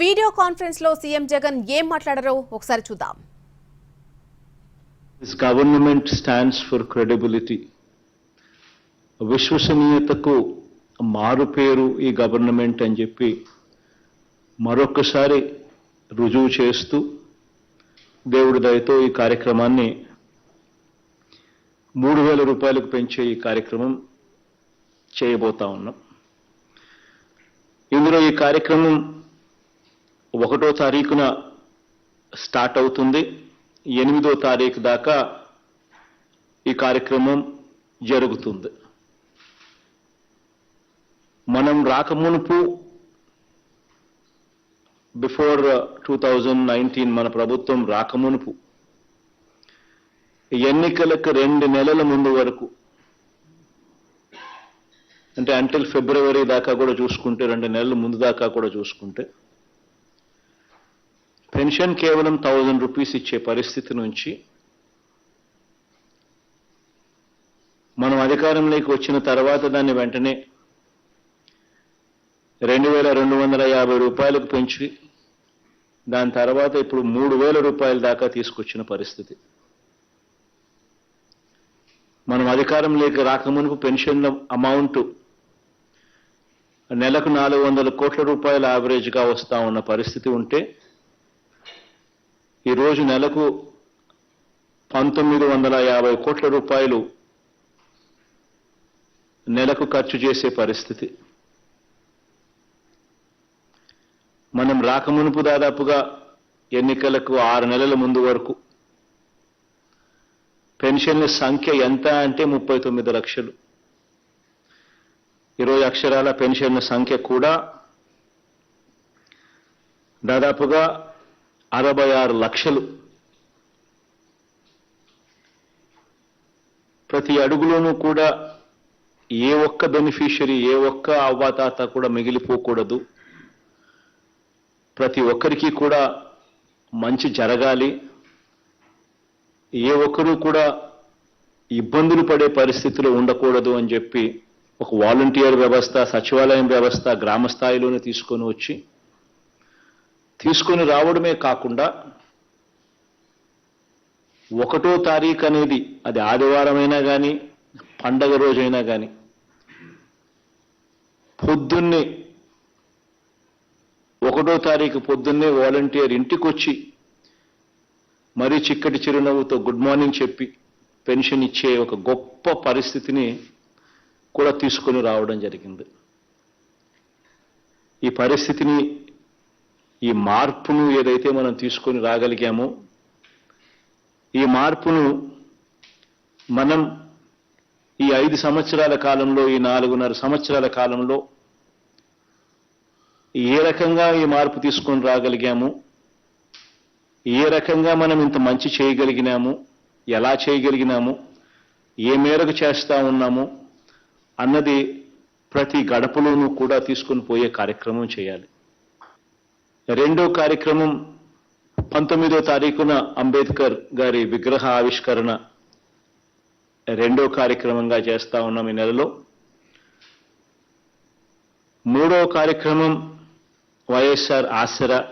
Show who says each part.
Speaker 1: Video కాన్ఫరెన్స్లో CM Jagan ఏం మాట్లాడారో ఒకసారి చూద్దాం.
Speaker 2: This government stands for credibility విశ్వసనీయతకు మారు పేరు ఈ గవర్నమెంట్ అని చెప్పి మరొకసారి రుజువు చేస్తూ దేవుడి దయతో ఈ కార్యక్రమాన్ని మూడు వేల రూపాయలకు పెంచే ఈ కార్యక్రమం చేయబోతా ఉన్నాం. ఇందులో ఈ కార్యక్రమం ఒకటో తారీఖున స్టార్ట్ అవుతుంది. ఎనిమిదో తారీఖు దాకా ఈ కార్యక్రమం జరుగుతుంది. మనం రాకమునుపు బిఫోర్ టూ థౌజండ్ నైన్టీన్ మన ప్రభుత్వం రాకమునుపు ఎన్నికలకు రెండు నెలల ముందు వరకు అంటే అంటిల్ ఫిబ్రవరి దాకా కూడా చూసుకుంటే రెండు నెలల ముందు దాకా కూడా చూసుకుంటే పెన్షన్ కేవలం థౌజండ్ రూపీస్ ఇచ్చే పరిస్థితి నుంచి మనం అధికారంలోకి వచ్చిన తర్వాత దాన్ని వెంటనే రెండు వేల రెండు వందల యాభై రూపాయలకు పెంచి దాని తర్వాత ఇప్పుడు మూడు వేల రూపాయల దాకా తీసుకొచ్చిన పరిస్థితి. మనం అధికారంలోకి రాకమునుపు పెన్షన్ల అమౌంట్ నెలకు నాలుగు వందల కోట్ల రూపాయల యావరేజ్గా వస్తా ఉన్న పరిస్థితి ఉంటే ఈరోజు నెలకు పంతొమ్మిది వందల యాభై కోట్ల రూపాయలు నెలకు ఖర్చు చేసే పరిస్థితి. మనం రాకమునుపు దాదాపుగా ఎన్నికలకు ఆరు నెలల ముందు వరకు పెన్షన్ల సంఖ్య ఎంత అంటే ముప్పై తొమ్మిది లక్షలు. ఇరవై అక్షరాల పెన్షన్ల సంఖ్య కూడా దాదాపుగా అరవై ఆరు లక్షలు. ప్రతి అడుగులోనూ కూడా ఏ ఒక్క బెనిఫిషియరీ ఏ ఒక్క అవ్వాతాత కూడా మిగిలిపోకూడదు. ప్రతి ఒక్కరికి కూడా మంచి జరగాలి. ఏ ఒక్కరూ కూడా ఇబ్బందులు పడే పరిస్థితిలో ఉండకూడదు అని చెప్పి ఒక వాలంటీర్ వ్యవస్థ సచివాలయం వ్యవస్థ గ్రామ స్థాయిలోనే తీసుకొని వచ్చి తీసుకొని రావడమే కాకుండా ఒకటో తారీఖు అనేది అది ఆదివారమైనా కానీ పండగ రోజైనా కానీ పొద్దున్నే ఒకటో తారీఖు పొద్దున్నే వాలంటీర్ ఇంటికి వచ్చి మరీ చిక్కటి చిరునవ్వుతో గుడ్ మార్నింగ్ చెప్పి పెన్షన్ ఇచ్చే ఒక గొప్ప పరిస్థితిని కూడా తీసుకొని రావడం జరిగింది. ఈ పరిస్థితిని ఈ మార్పును ఏదైతే మనం తీసుకొని రాగలిగామో ఈ మార్పును మనం ఈ ఐదు సంవత్సరాల కాలంలో ఈ నాలుగున్నర సంవత్సరాల కాలంలో ఏ రకంగా ఈ మార్పు తీసుకొని రాగలిగాము? ఏ రకంగా మనం ఇంత మంచి చేయగలిగినాము? ఎలా చేయగలిగినాము? ఏ మేరకు చేస్తూ ఉన్నాము? అన్నది ప్రతి గడపలోనూ కూడా తీసుకొని పోయే కార్యక్రమం చేయాలి. రెండో కార్యక్రమం పంతొమ్మిదో తారీఖున అంబేద్కర్ గారి విగ్రహ ఆవిష్కరణ రెండో కార్యక్రమంగా చేస్తా ఉన్నాం ఈ నెలలో. మూడో కార్యక్రమం వైఎస్ఆర్ ఆసరా